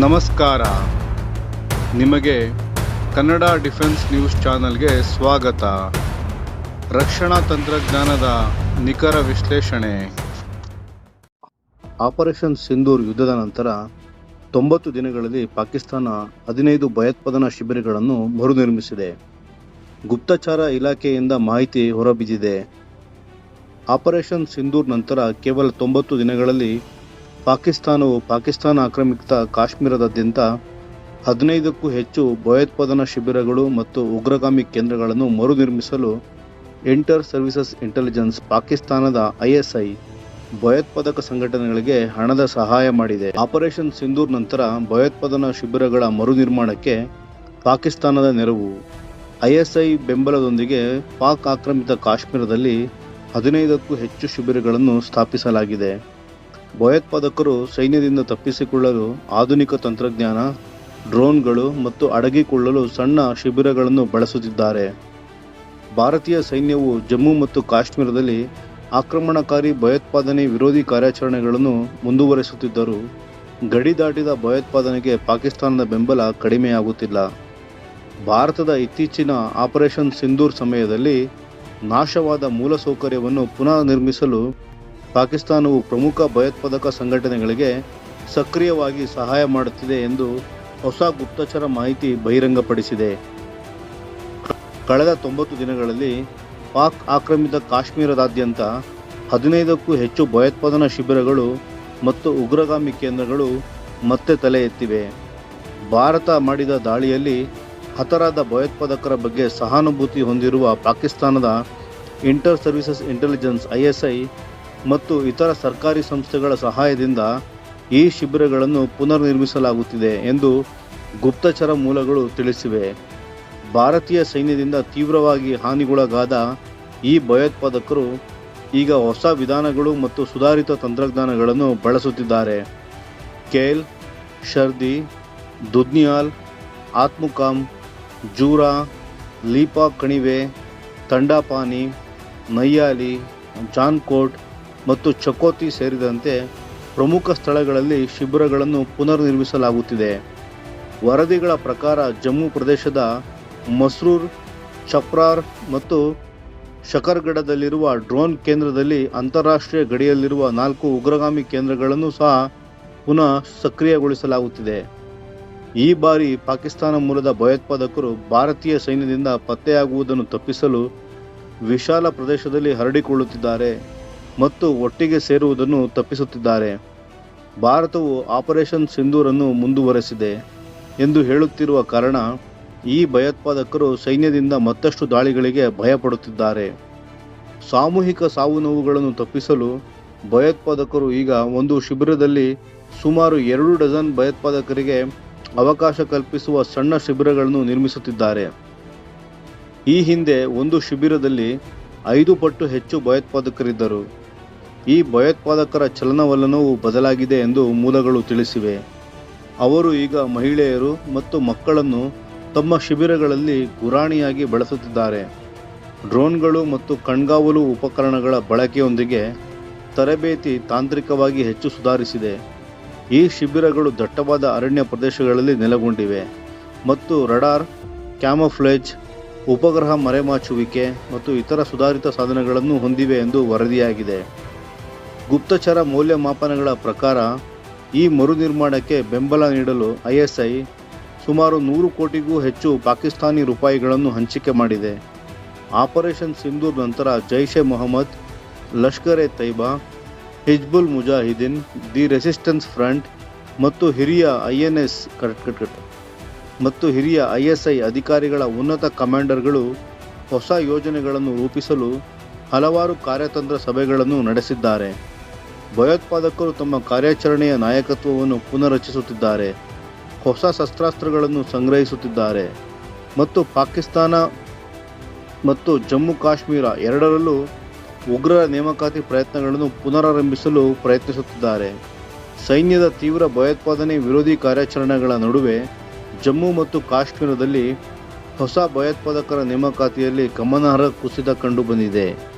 ನಮಸ್ಕಾರ. ನಿಮಗೆ Kannada defence news ಚಾನಲ್ಗೆ ಸ್ವಾಗತ. ರಕ್ಷಣಾ ತಂತ್ರಜ್ಞಾನದ ನಿಖರ ವಿಶ್ಲೇಷಣೆ. ಆಪರೇಷನ್ ಸಿಂಧೂರ್ ಯುದ್ಧದ ನಂತರ ತೊಂಬತ್ತು ದಿನಗಳಲ್ಲಿ ಪಾಕಿಸ್ತಾನ ಹದಿನೈದು ಭಯೋತ್ಪಾದನಾ ಶಿಬಿರಗಳನ್ನು ಮರುನಿರ್ಮಿಸಿದೆ. ಗುಪ್ತಚರ ಇಲಾಖೆಯಿಂದ ಮಾಹಿತಿ ಹೊರಬಿದ್ದಿದೆ. ಆಪರೇಷನ್ ಸಿಂಧೂರ್ ನಂತರ ಕೇವಲ ತೊಂಬತ್ತು ದಿನಗಳಲ್ಲಿ ಪಾಕಿಸ್ತಾನವು ಪಾಕಿಸ್ತಾನ ಆಕ್ರಮಿತ ಕಾಶ್ಮೀರದಾದ್ಯಂತ ಹದಿನೈದಕ್ಕೂ ಹೆಚ್ಚು ಭಯೋತ್ಪಾದನಾ ಶಿಬಿರಗಳು ಮತ್ತು ಉಗ್ರಗಾಮಿ ಕೇಂದ್ರಗಳನ್ನು ಮರುನಿರ್ಮಿಸಲು ಇಂಟರ್ ಸರ್ವಿಸಸ್ ಇಂಟೆಲಿಜೆನ್ಸ್ ಪಾಕಿಸ್ತಾನದ ಐಎಸ್ಐ ಭಯೋತ್ಪಾದಕ ಸಂಘಟನೆಗಳಿಗೆ ಹಣದ ಸಹಾಯ ಮಾಡಿದೆ. ಆಪರೇಷನ್ ಸಿಂಧೂರ್ ನಂತರ ಭಯೋತ್ಪಾದನಾ ಶಿಬಿರಗಳ ಮರುನಿರ್ಮಾಣಕ್ಕೆ ಪಾಕಿಸ್ತಾನದ ನೆರವು. ಐಎಸ್ಐ ಬೆಂಬಲದೊಂದಿಗೆ ಪಾಕ್ ಆಕ್ರಮಿತ ಕಾಶ್ಮೀರದಲ್ಲಿ ಹದಿನೈದಕ್ಕೂ ಹೆಚ್ಚು ಶಿಬಿರಗಳನ್ನು ಸ್ಥಾಪಿಸಲಾಗಿದೆ. ಭಯೋತ್ಪಾದಕರು ಸೈನ್ಯದಿಂದ ತಪ್ಪಿಸಿಕೊಳ್ಳಲು ಆಧುನಿಕ ತಂತ್ರಜ್ಞಾನ, ಡ್ರೋನ್ಗಳು ಮತ್ತು ಅಡಗಿಕೊಳ್ಳಲು ಸಣ್ಣ ಶಿಬಿರಗಳನ್ನು ಬಳಸುತ್ತಿದ್ದಾರೆ. ಭಾರತೀಯ ಸೈನ್ಯವು ಜಮ್ಮು ಮತ್ತು ಕಾಶ್ಮೀರದಲ್ಲಿ ಆಕ್ರಮಣಕಾರಿ ಭಯೋತ್ಪಾದನೆ ವಿರೋಧಿ ಕಾರ್ಯಾಚರಣೆಗಳನ್ನು ಮುಂದುವರೆಸುತ್ತಿದ್ದರೂ, ಗಡಿ ದಾಟಿದ ಭಯೋತ್ಪಾದನೆಗೆ ಪಾಕಿಸ್ತಾನದ ಬೆಂಬಲ ಕಡಿಮೆಯಾಗುತ್ತಿಲ್ಲ. ಭಾರತದ ಇತ್ತೀಚಿನ ಆಪರೇಷನ್ ಸಿಂಧೂರ್ ಸಮಯದಲ್ಲಿ ನಾಶವಾದ ಮೂಲಸೌಕರ್ಯವನ್ನು ಪುನಃ ನಿರ್ಮಿಸಲು ಪಾಕಿಸ್ತಾನವು ಪ್ರಮುಖ ಭಯೋತ್ಪಾದಕ ಸಂಘಟನೆಗಳಿಗೆ ಸಕ್ರಿಯವಾಗಿ ಸಹಾಯ ಮಾಡುತ್ತಿದೆ ಎಂದು ಹೊಸ ಗುಪ್ತಚರ ಮಾಹಿತಿ ಬಹಿರಂಗಪಡಿಸಿದೆ. ಕಳೆದ ತೊಂಬತ್ತು ದಿನಗಳಲ್ಲಿ ಪಾಕ್ ಆಕ್ರಮಿತ ಕಾಶ್ಮೀರದಾದ್ಯಂತ ಹದಿನೈದಕ್ಕೂ ಹೆಚ್ಚು ಭಯೋತ್ಪಾದನಾ ಶಿಬಿರಗಳು ಮತ್ತು ಉಗ್ರಗಾಮಿ ಕೇಂದ್ರಗಳು ಮತ್ತೆ ತಲೆ ಎತ್ತಿವೆ. ಭಾರತ ಮಾಡಿದ ದಾಳಿಯಲ್ಲಿ ಹತರಾದ ಭಯೋತ್ಪಾದಕರ ಬಗ್ಗೆ ಸಹಾನುಭೂತಿ ಹೊಂದಿರುವ ಪಾಕಿಸ್ತಾನದ ಇಂಟರ್ ಸರ್ವಿಸಸ್ ಇಂಟೆಲಿಜೆನ್ಸ್ ಐಎಸ್ಐ ಮತ್ತು ಇತರ ಸರ್ಕಾರಿ ಸಂಸ್ಥೆಗಳ ಸಹಾಯದಿಂದ ಈ ಶಿಬಿರಗಳನ್ನು ಪುನರ್ ನಿರ್ಮಿಸಲಾಗುತ್ತಿದೆ ಎಂದು ಗುಪ್ತಚರ ಮೂಲಗಳು ತಿಳಿಸಿವೆ. ಭಾರತೀಯ ಸೈನ್ಯದಿಂದ ತೀವ್ರವಾಗಿ ಹಾನಿಗೊಳಗಾದ ಈ ಭಯೋತ್ಪಾದಕರು ಈಗ ಹೊಸ ವಿಧಾನಗಳು ಮತ್ತು ಸುಧಾರಿತ ತಂತ್ರಜ್ಞಾನಗಳನ್ನು ಬಳಸುತ್ತಿದ್ದಾರೆ. ಕೇಲ್, ಶರ್ದಿ, ದುದ್ನಿಯಾಲ್, ಆತ್ಮುಕಾಮ್, ಜೂರಾ, ಲೀಪಾ ಕಣಿವೆ, ತಂಡಾಪಾನಿ, ನಯ್ಯಾಲಿ, ಜಾನ್ಕೋಟ್ ಮತ್ತು ಚಕೋತಿ ಸೇರಿದಂತೆ ಪ್ರಮುಖ ಸ್ಥಳಗಳಲ್ಲಿ ಶಿಬಿರಗಳನ್ನು ಪುನರ್ ನಿರ್ಮಿಸಲಾಗುತ್ತಿದೆ ವರದಿಗಳ ಪ್ರಕಾರ ಜಮ್ಮು ಪ್ರದೇಶದ ಮಸ್ರೂರ್ ಚಪ್ರಾರ್ ಮತ್ತು ಶಕರ್ಗಢದಲ್ಲಿರುವ ಡ್ರೋನ್ ಕೇಂದ್ರದಲ್ಲಿ ಅಂತಾರಾಷ್ಟ್ರೀಯ ಗಡಿಯಲ್ಲಿರುವ ನಾಲ್ಕು ಉಗ್ರಗಾಮಿ ಕೇಂದ್ರಗಳನ್ನು ಸಹ ಪುನಃ ಸಕ್ರಿಯಗೊಳಿಸಲಾಗುತ್ತಿದೆ. ಈ ಬಾರಿ ಪಾಕಿಸ್ತಾನ ಮೂಲದ ಭಯೋತ್ಪಾದಕರು ಭಾರತೀಯ ಸೈನ್ಯದಿಂದ ಪತ್ತೆಯಾಗುವುದನ್ನು ತಪ್ಪಿಸಲು ವಿಶಾಲ ಪ್ರದೇಶದಲ್ಲಿ ಹರಡಿಕೊಳ್ಳುತ್ತಿದ್ದಾರೆ. ಮತ್ತು ಒಟ್ಟಿಗೆ ಸೇರುವುದನ್ನು ತಪ್ಪಿಸುತ್ತಿದ್ದಾರೆ. ಭಾರತವು ಆಪರೇಷನ್ ಸಿಂಧೂರನ್ನು ಮುಂದುವರೆಸಿದೆ ಎಂದು ಹೇಳುತ್ತಿರುವ ಕಾರಣ ಈ ಭಯೋತ್ಪಾದಕರು ಸೈನ್ಯದಿಂದ ಮತ್ತಷ್ಟು ದಾಳಿಗಳಿಗೆ ಭಯಪಡುತ್ತಿದ್ದಾರೆ. ಸಾಮೂಹಿಕ ಸಾವು ನೋವುಗಳನ್ನು ತಪ್ಪಿಸಲು ಭಯೋತ್ಪಾದಕರು ಈಗ ಒಂದು ಶಿಬಿರದಲ್ಲಿ ಸುಮಾರು ಎರಡು ಡಜನ್ ಭಯೋತ್ಪಾದಕರಿಗೆ ಅವಕಾಶ ಕಲ್ಪಿಸುವ ಸಣ್ಣ ಶಿಬಿರಗಳನ್ನು ನಿರ್ಮಿಸುತ್ತಿದ್ದಾರೆ. ಈ ಹಿಂದೆ ಒಂದು ಶಿಬಿರದಲ್ಲಿ ಐದು ಪಟ್ಟು ಹೆಚ್ಚು ಭಯೋತ್ಪಾದಕರಿದ್ದರು. ಈ ಭಯೋತ್ಪಾದಕರ ಚಲನವಲನವು ಬದಲಾಗಿದೆ ಎಂದು ಮೂಲಗಳು ತಿಳಿಸಿವೆ. ಅವರು ಈಗ ಮಹಿಳೆಯರು ಮತ್ತು ಮಕ್ಕಳನ್ನು ತಮ್ಮ ಶಿಬಿರಗಳಲ್ಲಿ ಗುರಾಣಿಯಾಗಿ ಬಳಸುತ್ತಿದ್ದಾರೆ. ಡ್ರೋನ್ಗಳು ಮತ್ತು ಕಣ್ಗಾವಲು ಉಪಕರಣಗಳ ಬಳಕೆಯೊಂದಿಗೆ ತರಬೇತಿ ತಾಂತ್ರಿಕವಾಗಿ ಹೆಚ್ಚು ಸುಧಾರಿಸಿದೆ. ಈ ಶಿಬಿರಗಳು ದಟ್ಟವಾದ ಅರಣ್ಯ ಪ್ರದೇಶಗಳಲ್ಲಿ ನೆಲೆಗೊಂಡಿವೆ ಮತ್ತು ರಡಾರ್, ಕ್ಯಾಮಫ್ಲೇಜ್, ಉಪಗ್ರಹ ಮರೆಮಾಚುವಿಕೆ ಮತ್ತು ಇತರ ಸುಧಾರಿತ ಸಾಧನಗಳನ್ನು ಹೊಂದಿವೆ ಎಂದು ವರದಿಯಾಗಿದೆ. ಗುಪ್ತಚರ ಮೌಲ್ಯಮಾಪನಗಳ ಪ್ರಕಾರ ಈ ಮರುನಿರ್ಮಾಣಕ್ಕೆ ಬೆಂಬಲ ನೀಡಲು ಐಎಸ್ಐ ಸುಮಾರು ನೂರು ಕೋಟಿಗೂ ಹೆಚ್ಚು ಪಾಕಿಸ್ತಾನಿ ರೂಪಾಯಿಗಳನ್ನು ಹಂಚಿಕೆ ಮಾಡಿದೆ. ಆಪರೇಷನ್ ಸಿಂಧೂರ್ ನಂತರ Jaish e Mohammed, Lashkar e Taiba, Hizbul Mujahideen, the resistance front ಮತ್ತು ಹಿರಿಯ ಐ ಎನ್ ಎಸ್ ಮತ್ತು ಹಿರಿಯ ಐಎಸ್ಐ ಅಧಿಕಾರಿಗಳ ಉನ್ನತ ಕಮಾಂಡರ್ಗಳು ಹೊಸ ಯೋಜನೆಗಳನ್ನು ರೂಪಿಸಲು ಹಲವಾರು ಕಾರ್ಯತಂತ್ರ ಸಭೆಗಳನ್ನು ನಡೆಸಿದ್ದಾರೆ. ಭಯೋತ್ಪಾದಕರು ತಮ್ಮ ಕಾರ್ಯಾಚರಣೆಯ ನಾಯಕತ್ವವನ್ನು ಪುನರ್ರಚಿಸುತ್ತಿದ್ದಾರೆ ಹೊಸ ಶಸ್ತ್ರಾಸ್ತ್ರಗಳನ್ನು ಸಂಗ್ರಹಿಸುತ್ತಿದ್ದಾರೆ ಮತ್ತು ಪಾಕಿಸ್ತಾನ ಮತ್ತು ಜಮ್ಮು ಕಾಶ್ಮೀರ ಎರಡರಲ್ಲೂ ಉಗ್ರರ ನೇಮಕಾತಿ ಪ್ರಯತ್ನಗಳನ್ನು ಪುನರಾರಂಭಿಸಲು ಪ್ರಯತ್ನಿಸುತ್ತಿದ್ದಾರೆ. ಸೈನ್ಯದ ತೀವ್ರ ಭಯೋತ್ಪಾದನೆ ವಿರೋಧಿ ಕಾರ್ಯಾಚರಣೆಗಳ ನಡುವೆ ಜಮ್ಮು ಮತ್ತು ಕಾಶ್ಮೀರದಲ್ಲಿ ಹೊಸ ಭಯೋತ್ಪಾದಕರ ನೇಮಕಾತಿಯಲ್ಲಿ ಗಮನಾರ್ಹ ಕುಸಿತ ಕಂಡುಬಂದಿದೆ.